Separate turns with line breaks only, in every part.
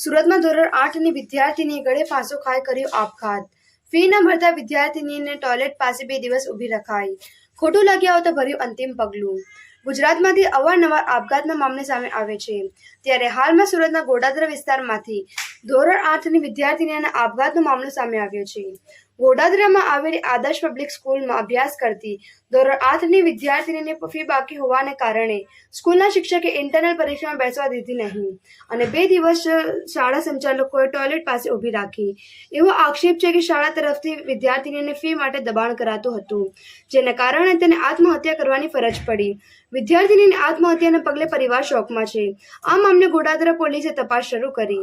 સુરતમાં ધોરણ આઠની વિદ્યાર્થીની ગળે ફાંસો ખાઈ કર્યો આપઘાત. ફી ન ભરતા વિદ્યાર્થીનીને ટોયલેટ પાસે બે દિવસ ઊભી રખાઈ. ખોટું લાગી આવતા ભર્યું અંતિમ પગલું. ગુજરાતમાંથી અવારનવાર આપઘાતના મામલે સામે આવે છે. ત્યારે હાલમાં સુરતના ગોડાદરા વિસ્તારમાંથી ધોરણ આઠની વિદ્યાર્થીનીના આપઘાતનો મામલો સામે આવ્યો છે. ગોડાદરામાં આવેલી આદર્શ પબ્લિક સ્કૂલમાં અભ્યાસ કરતી ધોરણ આઠની વિદ્યાર્થીનીને ફી બાકી હોવાને કારણે સ્કૂલના શિક્ષકે ઇન્ટરનલ પરીક્ષામાં બેસવા દીધી નહીં અને બે દિવસ શાળા સંચાલકોએ ટોયલેટ પાસે ઊભી રાખી. એવો આક્ષેપ છે કે શાળા તરફથી વિદ્યાર્થીનીને ફી માટે દબાણ કરાતું હતું, જેના કારણે તેને આત્મહત્યા કરવાની ફરજ પડી. વિદ્યાર્થીનીની આત્મહત્યાના પગલે પરિવાર શોકમાં છે. આ મામલે ગોડાદરા પોલીસે તપાસ શરૂ કરી.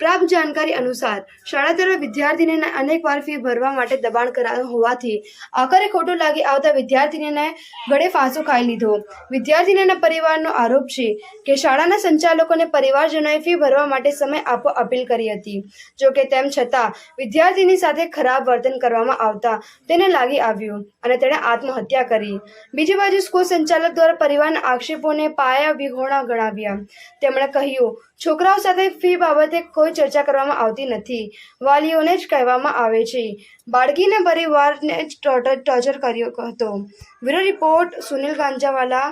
પ્રાપ્ત જાણકારી અનુસાર, શાળા તરફ વિદ્યાર્થીનીને અનેકવાર ફી ભરવા માટે દબાણ કરાયું હોવાથી આખરે ખોટું લાગી આવતા વિદ્યાર્થીને ગળે ફાંસો ખાઈ લીધો. વિદ્યાર્થીનીના પરિવારનો આરોપ છે કે શાળાના સંચાલકોને પરિવારજનોએ ફી ભરવા માટે સમય આપવા અપીલ કરી હતી. જોકે તેમ છતાં વિદ્યાર્થીની સાથે ખરાબ વર્તન કરવામાં આવતા તેને લાગી આવ્યું અને તેણે આત્મહત્યા કરી. બીજી બાજુ સ્કૂલ સંચાલક દ્વારા પરિવારના આક્ષેપોને પાયા વિહોણા ગણાવ્યા. તેમણે કહ્યું, છોકરાઓ સાથે ફી બાબતે કોઈ ચર્ચા કરવામાં આવતી નથી. વાલીઓને જ કહેવામાં આવે છે. બાળકીના પરિવારને જ ટોર્ચર ટોર્ચર કર્યો હતો. બ્યુરો રિપોર્ટ સુનિલ ગાંજાવાલા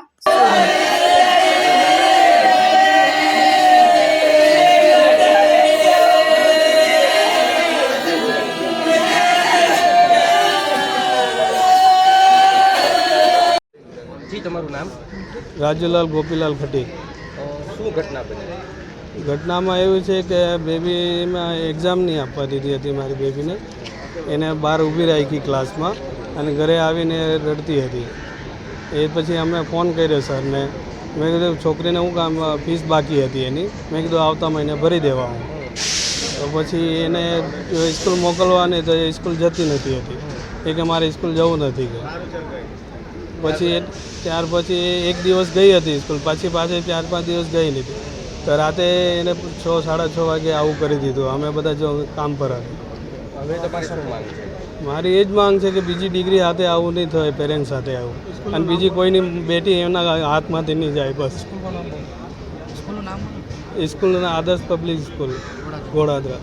તમારું નામ?
રાજુલાલ ગોપીલાલ ખટી.
શું ઘટના બની?
ઘટનામાં એવું છે કે બેબીમાં એક્ઝામ નહીં આપવા દીધી હતી મારી બેબીને એને બહાર ઊભી રાખી ક્લાસમાં અને ઘરે આવીને રડતી હતી. એ પછી અમે ફોન કર્યો સરને મેં કીધું, છોકરીને હું કામ, ફીસ બાકી હતી એની. મેં કીધું, આવતા મહિને ભરી દેવા હું. તો પછી એને સ્કૂલ મોકલવાની તો એ સ્કૂલ જતી નથી હતી. એ કે મારે સ્કૂલ જવું નથી કે. પછી ત્યાર પછી એક દિવસ ગઈ હતી સ્કૂલ. પાછી પાછી ચાર પાંચ દિવસ ગઈ નથી. તો રાતે એને છ, સાડા છ વાગે આવું કરી દીધું. અમે બધા જો કામ પર હતા.
હવે તમારે શું માંગ છે?
મારી એ જ માંગ છે કે બીજી ડિગ્રી હાથે આવું નહીં થાય પેરેન્ટ્સ સાથે આવું. અને બીજી કોઈની બેટી એમના હાથમાંથી નહીં જાય બસ. સ્કૂલના આદર્શ પબ્લિક સ્કૂલ ઘોડાદરા